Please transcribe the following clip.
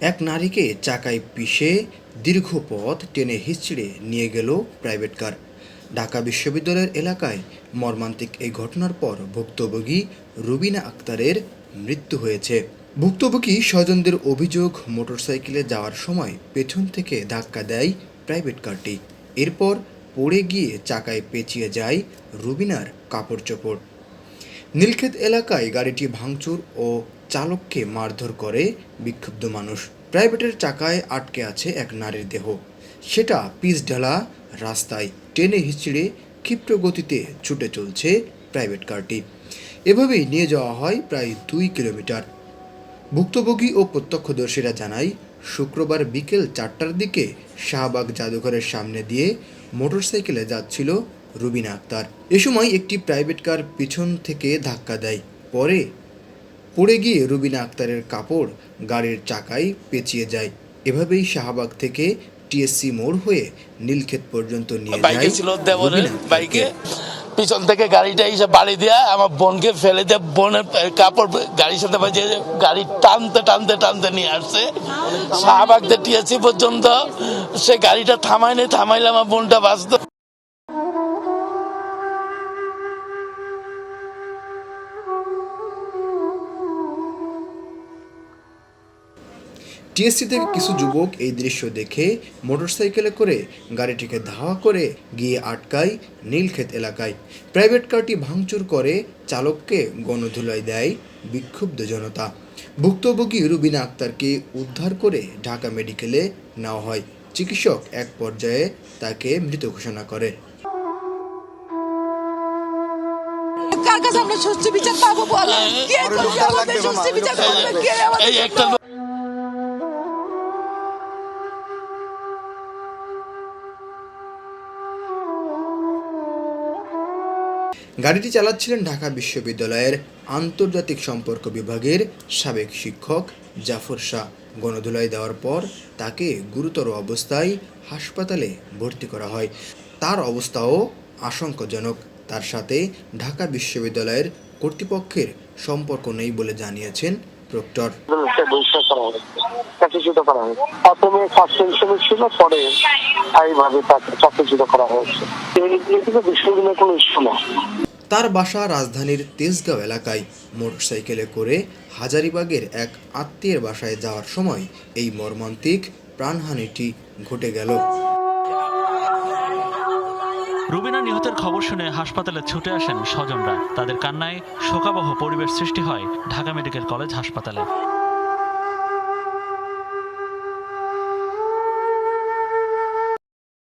এক নারীকে চাকায় পিষে দীর্ঘ পথ টেনে হিচড়ে নিয়ে গেল প্রাইভেট কার। ঢাকা বিশ্ববিদ্যালয়ের এলাকায় মর্মান্তিক এই ঘটনার পর ভুক্তভোগী রুবিনা আক্তারের মৃত্যু হয়েছে। ভুক্তভোগী স্বজনদের অভিযোগ, মোটরসাইকেলে যাওয়ার সময় পেছন থেকে ধাক্কা দেয় প্রাইভেট কারটি। এরপর পড়ে গিয়ে চাকায় পেঁচিয়ে যায় রুবিনার কাপড় চোপড় নীলক্ষেত এলাকায় গাড়িটি ভাঙচুর ও চালককে মারধর করে বিক্ষুব্ধ মানুষ। প্রাইভেটের চাকায় আটকে আছে এক নারীর দেহ। সেটা পিচ ঢালা রাস্তায় টেনে হিচড়ে ক্ষিপ্র গতিতে ছুটে চলছে প্রাইভেট কারটি। এভাবেই নিয়ে যাওয়া হয় প্রায় দুই কিলোমিটার। ভুক্তভোগী ও প্রত্যক্ষদর্শীরা জানায়, শুক্রবার বিকেল চারটার দিকে শাহবাগ জাদুঘরের সামনে দিয়ে মোটরসাইকেলে যাচ্ছিল রুবিনা আক্তার। এ সময় একটি প্রাইভেট কার পিছন থেকে ধাক্কা দেয়। পরে পড়ে গিয়ে রুবিনা আক্তারের কাপড় গাড়ির চাকায় পেঁচিয়ে যায়। এভাবেই শাহবাগ থেকে টিএসসি মোড় হয়ে নীলক্ষেত পর্যন্ত নিয়ে বাইকে যায় ছিল দেবরের বাইকে। পিছন থেকে গাড়িটা এসে বাড়ি দেয়া আমার বোনকে ফেলে দিয়ে বোনের কাপড় গাড়ির সাথে বাজে গাড়ি টানতে টানতে টানতে নিয়ে আসছে। শাহবাগ টিএসি পর্যন্ত সে গাড়িটা থামায়নি থামাইলে আমার বোনটা বাঁচত। টিএসসি থেকে কিছু যুবক এই দৃশ্য দেখে মোটরসাইকেলে করে গাড়িটিকে ধাওয়া করে গিয়ে আটকায় নীলক্ষেত এলাকায়। প্রাইভেট কারটি ভাঙচুর করে চালককে গণধুলাই দেয় বিক্ষুব্ধ জনতা। ভুক্তভোগী রুবিনা আক্তারকে উদ্ধার করে ঢাকা মেডিকেলে নেওয়া হয়। চিকিৎসক এক পর্যায়ে তাকে মৃত ঘোষণা করে। কার কাছে আমরা সুস্থ বিচার পাবো বলো? কে করবে আমাদের সুস্থ বিচার করবে? কে আমাদের গাড়িটি চালাচ্ছিলেন ঢাকা বিশ্ববিদ্যালয়ের আন্তর্জাতিক সম্পর্ক বিভাগের সাবেক শিক্ষক জাফর শাহ। গণধুলাই দেওয়ার পর তাকে গুরুতর অবস্থায় হাসপাতালে ভর্তি করা হয়। তার অবস্থাও আশঙ্কাজনক। তার সাথে ঢাকা বিশ্ববিদ্যালয়ের কর্তৃপক্ষের সম্পর্ক নেই বলে জানিয়েছেন প্রক্টর। কোনো ইস্যু না। তার বাসা রাজধানীর তেজগাঁও এলাকায়। মোটরসাইকেলে করে হাজারিবাগের এক আত্মীয়ের বাসায় যাওয়ার সময় এই মর্মান্তিক প্রাণহানিটি ঘটে গেল। রুবিনা নিহতের খবর শুনে হাসপাতালে ছুটে আসেন স্বজনরা। তাদের কান্নায় শোকাবহ পরিবেশ সৃষ্টি হয় ঢাকা মেডিকেল কলেজ হাসপাতালে।